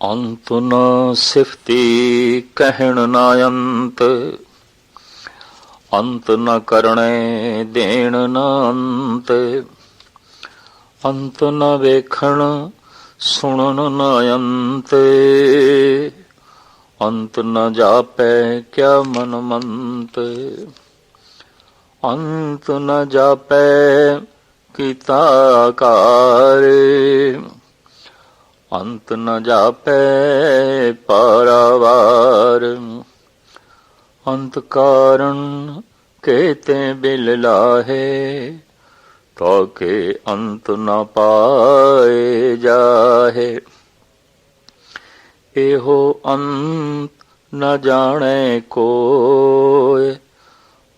ਅੰਤ ਨ ਸਿਫਤੀ ਕਹਿਣ ਨਾ ਅੰਤ ਅੰਤ ਨ ਕਰਣੇ ਦੇਣ ਨ ਅੰਤ ਅੰਤ ਨ ਵੇਖਣ ਸੁਣਨ ਨ ਅੰਤ ਅੰਤ ਨ ਜਾਪੈ ਕਿਆ ਮਨ ਮੰਤ, ਅੰਤ ਨ ਜਾਪੈ ਕੀਤਾ ਆਕਾਰ ਅੰਤ ਨ ਜਾਪੈ ਪਰਵਾਰ। ਅੰਤ ਕਾਰਨ ਕੇਤੇ ਬਿਲ ਲਾਹੇ ਤੋ ਕੇ ਅੰਤ ਨ ਪਾਏ ਜਾਹੇ। ਇਹੋ ਅੰਤ ਨ ਜਾਣੇ ਕੋਏ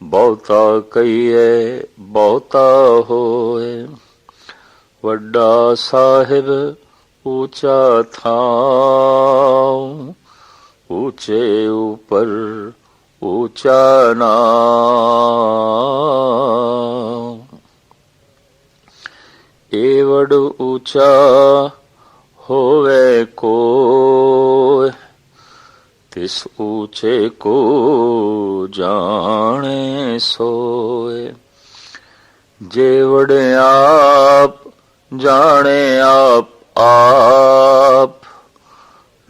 ਬਹੁਤਾ ਕਹੀਏ ਬਹੁਤਾ ਹੋਏ ਵੱਡਾ ਸਾਹਿਬ ਊਚਾ ਥਾਉ ਊਚੇ ਉਪਰ ਊਚਾ ਨਾਮ ਏਵੜ ਊਚਾ ਹੋਵੇ ਕੋ ਤਿਸ ਊਚੇ ਕੋ ਜਾਣੇ ਸੋਏ ਜੇਵੜ ਆਪ ਜਾਣੇ ਆਪ ਆਪ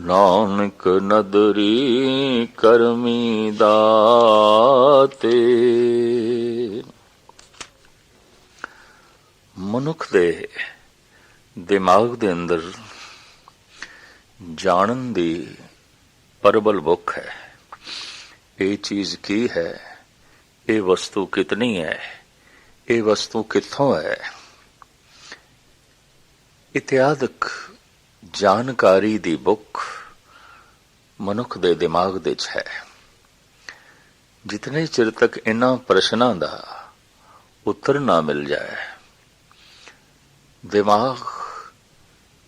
ਨਾਨਕ ਨਦਰੀ ਕਰਮੀ ਦਾਤੇ। ਮਨੁੱਖ ਦੇ ਦਿਮਾਗ ਦੇ ਅੰਦਰ ਜਾਣਨ ਦੀ ਪਰਬਲ ਭੁੱਖ ਹੈ। ਇਹ ਚੀਜ਼ ਕੀ ਹੈ? ਇਹ ਵਸਤੂ ਕਿਤਨੀ ਹੈ? ਇਹ ਵਸਤੂ ਕਿੱਥੋਂ ਹੈ? ਇਤਿਆਦਕ ਜਾਣਕਾਰੀ ਦੀ ਭੁੱਖ ਮਨੁੱਖ ਦੇ ਦਿਮਾਗ ਦੇ ਵਿੱਚ ਹੈ। ਜਿਤਨੇ ਚਿਰ ਤੱਕ ਇਹਨਾਂ ਪ੍ਰਸ਼ਨਾਂ ਦਾ ਉੱਤਰ ਨਾ ਮਿਲ ਜਾਏ, ਦਿਮਾਗ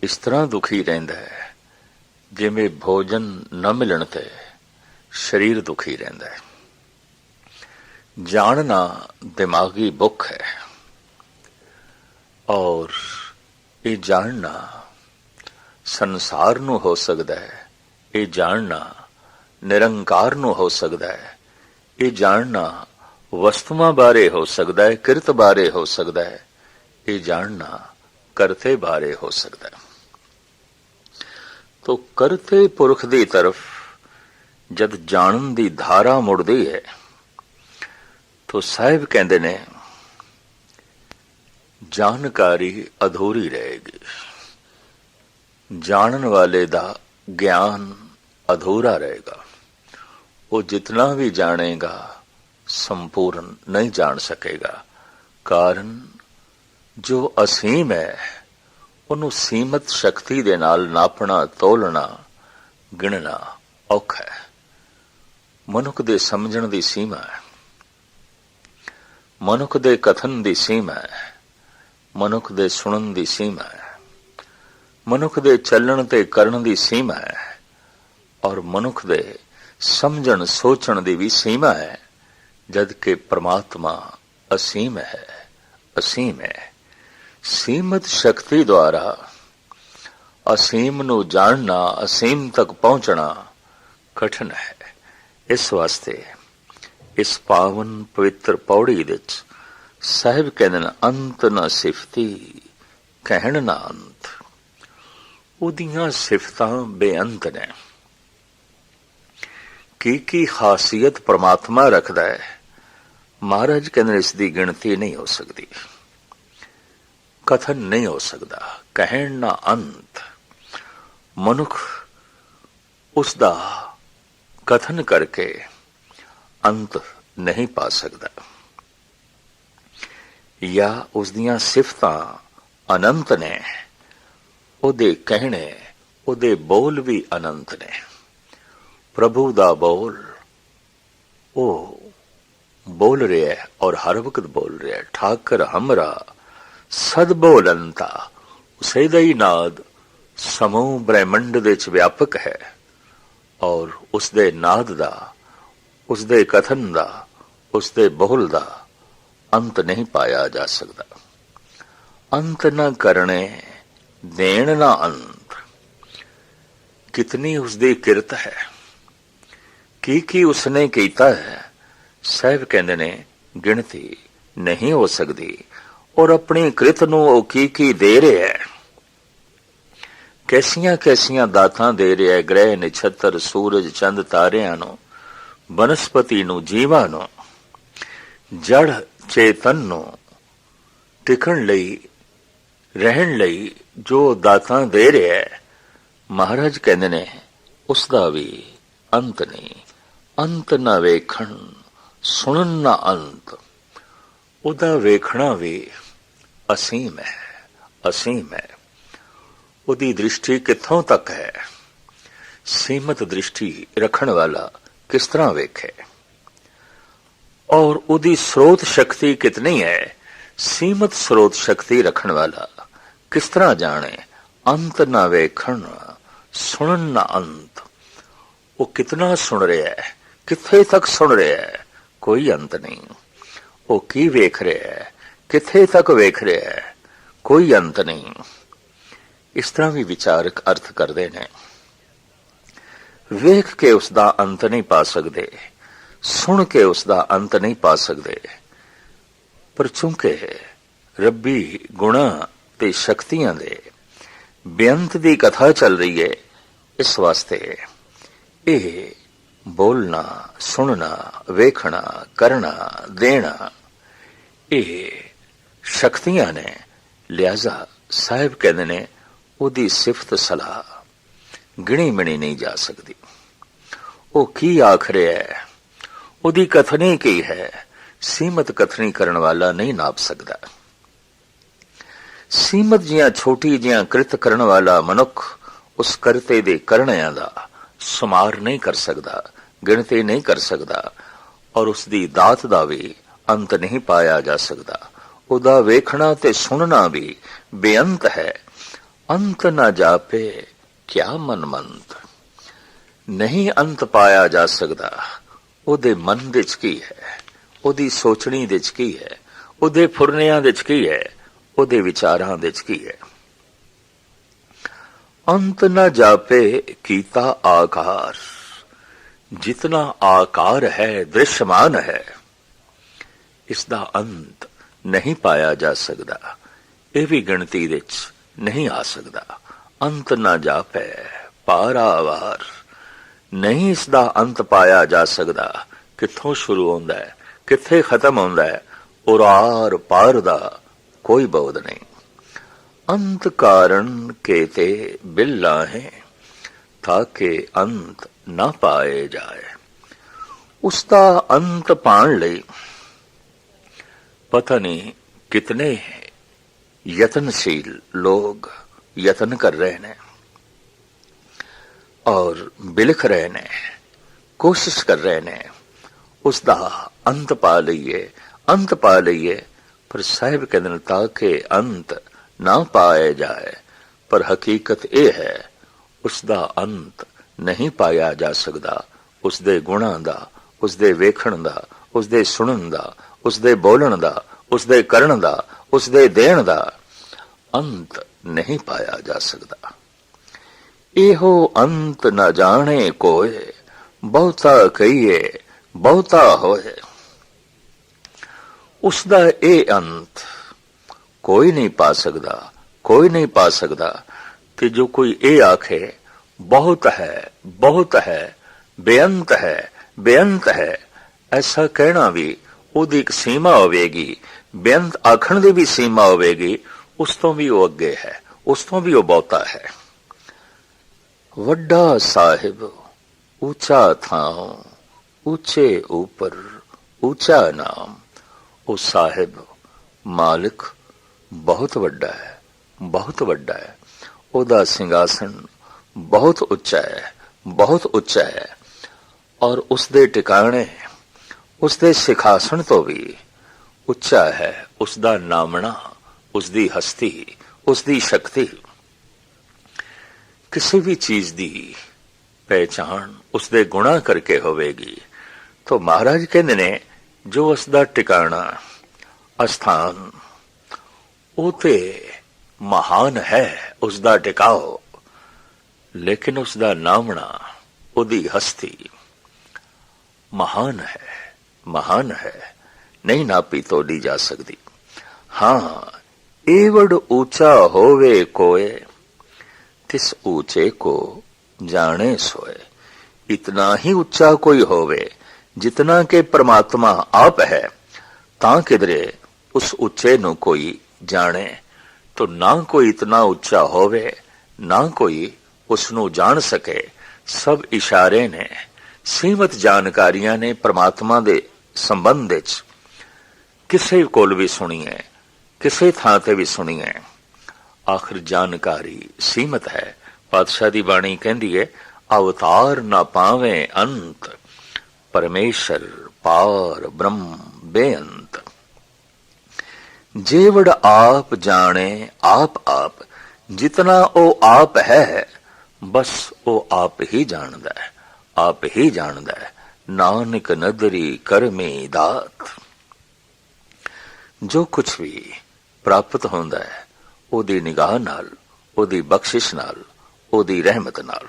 ਇਸ ਤਰ੍ਹਾਂ ਦੁਖੀ ਰਹਿੰਦਾ ਹੈ ਜਿਵੇਂ ਭੋਜਨ ਨਾ ਮਿਲਣ ਤੇ ਸਰੀਰ ਦੁਖੀ ਰਹਿੰਦਾ ਹੈ। ਜਾਣਨਾ ਦਿਮਾਗੀ ਭੁੱਖ ਹੈ ਔਰ ਇਹ ਜਾਣਨਾ ਸੰਸਾਰ ਨੂੰ ਹੋ ਸਕਦਾ ਹੈ। ਇਹ ਜਾਣਨਾ ਨਿਰੰਕਾਰ ਨੂੰ ਹੋ ਸਕਦਾ ਹੈ। ਇਹ ਜਾਣਨਾ ਵਸਤੂਆਂ ਬਾਰੇ ਹੋ ਸਕਦਾ ਹੈ, ਕਿਰਤ ਬਾਰੇ ਹੋ ਸਕਦਾ ਹੈ। ਇਹ ਜਾਣਨਾ ਕਰਤੇ ਬਾਰੇ ਹੋ ਸਕਦਾ ਹੈ। ਤੋ ਕਰਤੇ ਪੁਰਖ ਦੀ ਤਰਫ ਜਦ ਜਾਣਨ ਦੀ ਧਾਰਾ ਮੁੜਦੀ ਹੈ, ਤੋ ਸਾਹਿਬ ਕਹਿੰਦੇ ਨੇ ਜਾਣਕਾਰੀ ਅਧੂਰੀ ਰਹੇਗੀ। ਜਾਣਨ ਵਾਲੇ ਦਾ ਗਿਆਨ ਅਧੂਰਾ ਰਹੇਗਾ। ਉਹ ਜਿਤਨਾ ਵੀ ਜਾਣੇਗਾ, ਸੰਪੂਰਨ ਨਹੀਂ ਜਾਣ ਸਕੇਗਾ। ਕਾਰਨ, ਜੋ ਅਸੀਮ ਹੈ, ਉਹਨੂੰ ਸੀਮਤ ਸ਼ਕਤੀ ਦੇ ਨਾਲ ਨਾਪਣਾ, ਤੋਲਣਾ, ਗਿਣਨਾ ਔਖਾ ਹੈ। ਮਨੁੱਖ ਦੇ ਸਮਝਣ ਦੀ ਸੀਮਾ ਹੈ। ਮਨੁੱਖ ਦੇ ਕਥਨ ਦੀ ਸੀਮਾ ਹੈ। ਮਨੁੱਖ ਦੇ ਸੁਣਨ ਦੀ ਸੀਮਾ ਹੈ। ਮਨੁੱਖ ਦੇ ਚੱਲਣ ਤੇ ਕਰਨ ਦੀ ਸੀਮਾ ਹੈ ਔਰ ਮਨੁੱਖ ਦੇ ਸਮਝਣ, ਸੋਚਣ ਦੀ ਵੀ ਸੀਮਾ ਹੈ, ਜਦ ਕਿ ਪ੍ਰਮਾਤਮਾ ਅਸੀਮ ਹੈ ਅਸੀਮ ਹੈ। ਸੀਮਤ ਸ਼ਕਤੀ ਦੁਆਰਾ ਅਸੀਮ ਨੂੰ ਜਾਣਨਾ, ਅਸੀਮ ਤੱਕ ਪਹੁੰਚਣਾ ਕਠਿਨ ਹੈ। ਇਸ ਵਾਸਤੇ ਇਸ ਪਾਵਨ ਪਵਿੱਤਰ ਪੌੜੀ ਵਿੱਚ ਸਾਹਿਬ ਕਹਿੰਦੇ ਨੇ, ਅੰਤ ਨਾ ਸਿਫਤੀ, ਕਹਿਣ ਨਾ ਅੰਤ। ਉਹਦੀਆਂ ਸਿਫਤਾਂ ਬੇਅੰਤ ਨੇ। ਕੀ ਕੀ ਖਾਸੀਅਤ ਪ੍ਰਮਾਤਮਾ ਰੱਖਦਾ ਹੈ, ਮਹਾਰਾਜ ਕਹਿੰਦੇ ਇਸ ਦੀ ਗਿਣਤੀ ਨਹੀਂ ਹੋ ਸਕਦੀ। ਕਥਨ ਨਹੀਂ ਹੋ ਸਕਦਾ, ਕਹਿਣ ਨਾ ਅੰਤ। ਮਨੁੱਖ ਉਸ ਦਾ ਕਥਨ ਕਰਕੇ ਅੰਤ ਨਹੀਂ ਪਾ ਸਕਦਾ। ਜਾਂ ਉਸ ਦੀਆਂ ਸਿਫਤਾਂ ਅਨੰਤ ਨੇ, ਉਹਦੇ ਕਹਿਣੇ, ਉਹਦੇ ਬੋਲ ਵੀ ਅਨੰਤ ਨੇ। ਪ੍ਰਭੂ ਦਾ ਬੋਲ, ਉਹ ਬੋਲ ਰਿਹਾ ਹੈ ਔਰ ਹਰ ਵਕਤ ਬੋਲ ਰਿਹਾ ਹੈ। ਠਾਕਰ ਹਮਰਾ ਸਦ ਬੋਲੰਤਾ, ਉਸੇ ਦਾ ਹੀ ਨਾਦ ਸਮੂਹ ਬ੍ਰਹਿਮੰਡ ਦੇ ਵਿੱਚ ਵਿਆਪਕ ਹੈ ਔਰ ਉਸ ਦੇ ਨਾਦ ਦਾ ਉਸ ਦੇ ਕਥਨ ਦਾ ਉਸ ਦੇ ਬੋਲ ਦਾ ਅੰਤ ਨਹੀਂ ਪਾਇਆ ਜਾ ਸਕਦਾ। ਅੰਤ ਨਾ ਕਰਨੇ, ਦੇਣ ਨਾ ਅੰਤ। ਕਿਤਨੀ ਉਸ ਦੀ ਕਿਰਤ ਹੈ। ਕੀ ਕੀ ਉਸਨੇ ਕੀਤਾ ਹੈ, ਸਾਹਿਬ ਕਹਿੰਦੇ ਨੇ, ਗਿਣਤੀ ਨਹੀਂ ਹੋ ਸਕਦੀ। ਔਰ ਆਪਣੀ ਕਿਰਤ ਨੂੰ ਉਹ ਕੀ ਕੀ ਦੇ ਰਿਹਾ ਹੈ। ਕੈਸੀਆਂ ਕੈਸੀਆਂ ਦਾਤਾਂ ਦੇ ਰਿਹਾ ਹੈ, ਗ੍ਰਹਿ ਨਛੱਤਰ, ਸੂਰਜ, ਚੰਦ, ਤਾਰਿਆਂ ਨੂੰ, ਬਨਸਪਤੀ ਨੂੰ, ਜੀਵਾਂ ਨੂੰ। ਜੜ ਚੇਤਨ ਨੂੰ ਟਿਕਣ ਲਈ, ਰਹਿਣ ਲਈ ਜੋ ਦਾਤਾਂ ਦੇ ਰਿਹਾ ਹੈ, ਮਹਾਰਾਜ ਕਹਿੰਦੇ ਨੇ ਉਸ ਦਾ ਵੀ ਅੰਤ ਨਹੀਂ। ਅੰਤ ਨਾ ਵੇਖਣ, ਸੁਣਨ ਨਾ ਅੰਤ। ਉਹਦਾ ਵੇਖਣਾ ਵੀ ਅਸੀਮ ਹੈ ਅਸੀਮ ਹੈ। ਉਹਦੀ ਦ੍ਰਿਸ਼ਟੀ ਕਿੱਥੋਂ ਤੱਕ ਹੈ? ਸੀਮਤ ਦ੍ਰਿਸ਼ਟੀ ਰੱਖਣ ਵਾਲਾ ਕਿਸ ਤਰ੍ਹਾਂ ਵੇਖੇ? ਔਰ ਉਹਦੀ ਸਰੋਤ ਸ਼ਕਤੀ ਕਿਤਨੀ ਹੈ ਸੀਮਤ ਸਰੋਤ ਸ਼ਕਤੀ ਰੱਖਣ ਵਾਲਾ ਕਿਸ ਤਰ੍ਹਾਂ ਜਾਣੇ ਅੰਤ ਨਾ ਵੇਖਣ ਸੁਣਨ ਨਾ ਅੰਤ ਉਹ ਕਿਤਨਾ ਸੁਣ ਰਿਹਾ ਹੈ ਕਿੱਥੇ ਤੱਕ ਸੁਣ ਰਿਹਾ ਹੈ ਕੋਈ ਅੰਤ ਨਹੀਂ ਉਹ ਕੀ ਵੇਖ ਰਿਹਾ ਹੈ ਕਿੱਥੇ ਤੱਕ ਵੇਖ ਰਿਹਾ ਹੈ ਕੋਈ ਅੰਤ ਨਹੀਂ ਇਸ ਤਰ੍ਹਾਂ ਵੀ ਵਿਚਾਰਕ ਅਰਥ ਕਰਦੇ ਨੇ ਵੇਖ ਕੇ ਉਸ ਦਾ ਅੰਤ ਨਹੀਂ ਪਾ ਸਕਦੇ ਸੁਣ ਕੇ ਉਸ ਦਾ ਅੰਤ ਨਹੀਂ ਪਾ ਸਕਦੇ। ਪਰ ਚੁੰਕੇ ਰੱਬੀ ਗੁਣਾ ਤੇ ਸ਼ਕਤੀਆਂ ਦੇ। ਬੇਅੰਤ ਦੀ ਕਥਾ ਚੱਲ ਰਹੀ ਹੈ, ਇਸ ਵਾਸਤੇ ਇਹ ਬੋਲਣਾ, ਸੁਣਨਾ, ਵੇਖਣਾ, ਕਰਨਾ, ਦੇਣਾ, ਇਹ ਸ਼ਕਤੀਆਂ ਨੇ, ਲਿਆਜ਼ਾ ਸਾਹਿਬ ਕਹਿੰਦੇ ਨੇ, ਉਹਦੀ ਸਿਫਤ ਸਲਾਹ। ਗਿਣੀ ਮਿਣੀ ਨਹੀਂ ਜਾ ਸਕਦੀ। ਉਹ ਕੀ ਆਖ ਰਿਹਾ ਹੈ? ਉਹਦੀ ਕਥਨੀ ਕੀ ਹੈ? ਸੀਮਤ ਕਥਨੀ ਕਰਨ ਵਾਲਾ ਨਹੀਂ ਨਾਪ ਸਕਦਾ। ਸੀਮਤ ਜੀਆਂ ਛੋਟੀ ਜੀਆਂ ਕ੍ਰਿਤ ਕਰਨ ਵਾਲਾ ਮਨੁੱਖ ਉਸ ਕਰਤੇ ਦੇ ਕਰਨਿਆਂ ਦਾ ਸੁਮਾਰ ਨਹੀਂ ਕਰ ਸਕਦਾ, ਗਿਣਤੀ ਨਹੀਂ ਕਰ ਸਕਦਾ ਔਰ ਉਸ ਦੀ ਦਾਤ ਦਾ ਵੀ ਅੰਤ ਨਹੀਂ ਪਾਇਆ ਜਾ ਸਕਦਾ। ਉਹਦਾ ਵੇਖਣਾ ਤੇ ਸੁਣਨਾ ਵੀ ਬੇਅੰਤ ਹੈ। ਅੰਤ ਨਾ ਜਾਪੇ ਕਿਆ ਮਨਮੰਤ। ਨਹੀਂ ਅੰਤ ਪਾਇਆ ਜਾ ਸਕਦਾ। ਉਹਦੇ ਮਨ ਦੇ ਵਿੱਚ ਕੀ ਹੈ? ਉਹਦੀ ਸੋਚਣੀ ਵਿੱਚ ਕੀ ਹੈ? ਉਹਦੇ ਫੁਰਨਿਆਂ ਵਿੱਚ ਕੀ ਹੈ? ਉਹਦੇ ਵਿਚਾਰਾਂ ਵਿੱਚ ਕੀ ਹੈ? ਅੰਤ ਨਾ ਜਾਪੇ ਕੀਤਾ ਆਕਾਰ। ਜਿਤਨਾ ਆਕਾਰ ਹੈ, ਦ੍ਰਿਸ਼ਮਾਨ ਹੈ ਇਸ ਦਾ ਅੰਤ ਨਹੀਂ ਪਾਇਆ ਜਾ ਸਕਦਾ। ਇਹ ਵੀ ਗਿਣਤੀ ਵਿੱਚ ਨਹੀਂ ਆ ਸਕਦਾ। ਅੰਤ ਨਾ ਜਾਪੇ ਪਾਰਾਵਾਰ। ਨਹੀਂ ਇਸ ਦਾ ਅੰਤ ਪਾਇਆ ਜਾ ਸਕਦਾ। ਕਿੱਥੋਂ ਸ਼ੁਰੂ ਹੁੰਦਾ ਹੈ? ਕਿੱਥੇ ਖਤਮ ਹੁੰਦਾ ਹੈ? ਔਰ ਪਾਰ ਦਾ ਕੋਈ ਬੋਧ ਨਹੀਂ। ਅੰਤ ਕਾਰਨ ਕੇਤੇ ਬਿੱਲਾ ਹੈ ਤਾਕੇ ਅੰਤ ਨਾ ਪਾਏ ਜਾਏ। ਉਸ ਦਾ ਅੰਤ ਪਾਣ ਲਈ ਪਤਾ ਨਹੀਂ ਕਿਤਨੇ ਯਤਨਸ਼ੀਲ ਲੋਗ ਯਤਨ ਕਰ ਰਹੇ ਨੇ। ਔਰ ਬਿਲਖ ਰਹੇ ਨੇ, ਕੋਸ਼ਿਸ਼ ਕਰ ਰਹੇ ਨੇ ਉਸ ਦਾ ਅੰਤ ਪਾ ਲਈਏ, ਅੰਤ ਪਾ ਲਈਏ। ਪਰ ਸਾਹਿਬ ਕਹਿੰਦੇ ਨੇ, ਤਾਂ ਕਿ ਅੰਤ ਨਾ ਪਾਏ ਜਾਏ, ਪਰ ਹਕੀਕਤ ਇਹ ਹੈ ਉਸ ਦਾ ਅੰਤ ਨਹੀਂ ਪਾਇਆ ਜਾ ਸਕਦਾ। ਉਸ ਦੇ ਗੁਣਾਂ ਦਾ ਉਸ ਦੇ ਵੇਖਣ ਦਾ ਉਸ ਦੇ ਸੁਣਨ ਦਾ ਉਸ ਦੇ ਬੋਲਣ ਦਾ ਉਸ ਦੇ ਕਰਨ ਦਾ ਉਸ ਦੇ ਦੇਣ ਦਾ ਅੰਤ ਨਹੀਂ ਪਾਇਆ ਜਾ ਸਕਦਾ। ਇਹੋ ਅੰਤ ਨਾ ਜਾਣੇ ਕੋਏ, ਬਹੁਤਾ ਕਹੀਏ, ਬਹੁਤਾ ਹੋਏ। ਉਸ ਦਾ ਇਹ ਅੰਤ ਕੋਈ ਨਹੀਂ ਪਾ ਸਕਦਾ, ਕੋਈ ਨਹੀਂ ਪਾ ਸਕਦਾ ਤੇ ਜੋ ਕੋਈ ਇਹ ਆਖੇ, ਬਹੁਤ ਹੈ ਬਹੁਤ ਹੈ, ਬੇਅੰਤ ਹੈ ਬੇਅੰਤ ਹੈ, ਐਸਾ ਕਹਿਣਾ ਵੀ ਉਹਦੀ ਇੱਕ ਸੀਮਾ ਹੋਵੇਗੀ, ਬੇਅੰਤ ਆਖਣ ਦੀ ਵੀ ਸੀਮਾ ਹੋਵੇਗੀ, ਉਸ ਤੋਂ ਵੀ ਉਹ ਅੱਗੇ ਹੈ, ਉਸ ਤੋਂ ਵੀ ਉਹ ਬਹੁਤਾ ਹੈ। ਵੱਡਾ ਸਾਹਿਬ, ਉੱਚਾ ਥਾਂ, ਉੱਚੇ ਉੱਪਰ, ਉੱਚਾ ਨਾਮ। ਉਹ ਸਾਹਿਬ ਮਾਲਕ ਬਹੁਤ ਵੱਡਾ ਹੈ, ਬਹੁਤ ਵੱਡਾ ਹੈ। ਉਹਦਾ ਸਿੰਘਾਸਨ ਬਹੁਤ ਉੱਚਾ ਹੈ, ਬਹੁਤ ਉੱਚਾ ਹੈ। ਔਰ ਉਸ ਦੇ ਟਿਕਾਣੇ ਉਸ ਦੇ ਸਿਖਾਸਣ ਤੋਂ ਵੀ ਉੱਚਾ ਹੈ। ਉਸ ਦਾ ਨਾਮਣਾ ਉਸ ਦੀ ਹਸਤੀ ਉਸ ਦੀ ਸ਼ਕਤੀ। ਕਿਸੇ ਵੀ ਚੀਜ਼ ਦੀ ਪਹਿਚਾਨ ਉਸ ਦੇ ਗੁਣਾ ਕਰਕੇ ਹੋਵੇਗੀ। ਤਾਂ ਮਹਾਰਾਜ ਕਹਿੰਦੇ ਨੇ, ਜੋ ਉਸ ਦਾ ਟਿਕਾਣਾ, ਅਸਥਾਨ, ਉਹ ਤੇ ਮਹਾਨ ਹੈ ਉਸ ਦਾ ਟਿਕਾਓ। ਲੇਕਿਨ ਉਸ ਦਾ ਨਾਮਣਾ, ਉਹਦੀ ਹਸਤੀ ਮਹਾਨ ਹੈ ਮਹਾਨ ਹੈ, ਨਹੀਂ ਨਾਪੀ ਤੋੜੀ ਜਾ ਸਕਦੀ। ਹਾਂ, ਏਵੜ ਉੱਚਾ ਹੋਵੇ ਕੋਏ ਤਿਸ ਉੱਚੇ ਕੋ ਜਾਣੇ ਸੋਏ? ਇਤਨਾ ਹੀ ਉੱਚਾ ਕੋਈ ਹੋਵੇ, ਜਿਤਨਾ ਕਿ ਪ੍ਰਮਾਤਮਾ ਆਪ ਹੈ, ਤਾਂ ਕਿਦਰੇ ਉਸ ਉੱਚੇ ਨੂੰ ਕੋਈ ਜਾਣੇ? ਤੋ ਨਾ ਕੋਈ ਇਤਨਾ ਉੱਚਾ ਹੋਵੇ, ਨਾ ਕੋਈ ਉਸ ਨੂੰ ਜਾਣ ਸਕੇ। ਸਭ ਇਸ਼ਾਰੇ ਨੇ, ਸੀਮਤ ਜਾਣਕਾਰੀਆਂ ਨੇ ਪ੍ਰਮਾਤਮਾ ਦੇ ਸੰਬੰਧ ਵਿੱਚ। ਕਿਸੇ ਕੋਲ ਵੀ ਸੁਣੀਏ, ਕਿਸੇ ਥਾਂ ਤੇ ਵੀ ਸੁਣੀ ਹੈ ਆਖਰ ਜਾਣਕਾਰੀ ਸੀਮਤ ਹੈ। ਪਾਤਸ਼ਾਹ ਦੀ ਬਾਣੀ ਕਹਿੰਦੀ ਹੈ ਅਵਤਾਰ ਨਾ ਪਾਵੇਂ ਅੰਤ, ਪਰਮੇਸ਼ਰ ਪਾਰ ਬ੍ਰਹਮ ਬੇਅੰਤ। ਜੇਵੜ ਆਪ ਜਾਣੇ ਆਪ ਆਪ, ਜਿਤਨਾ ਉਹ ਆਪ ਹੈ, ਬਸ ਉਹ ਆਪ ਹੀ ਜਾਣਦਾ ਹੈ, ਆਪ ਹੀ ਜਾਣਦਾ ਹੈ। ਨਾਨਕ ਨਦਰੀ ਕਰਮੀ ਦਾਤ। ਜੋ ਕੁਝ ਵੀ ਪ੍ਰਾਪਤ ਹੁੰਦਾ ਹੈ ਉਹਦੀ ਨਿਗਾਹ ਨਾਲ ਉਹਦੀ ਬਖਸ਼ਿਸ਼ ਨਾਲ ਉਹਦੀ ਰਹਿਮਤ ਨਾਲ।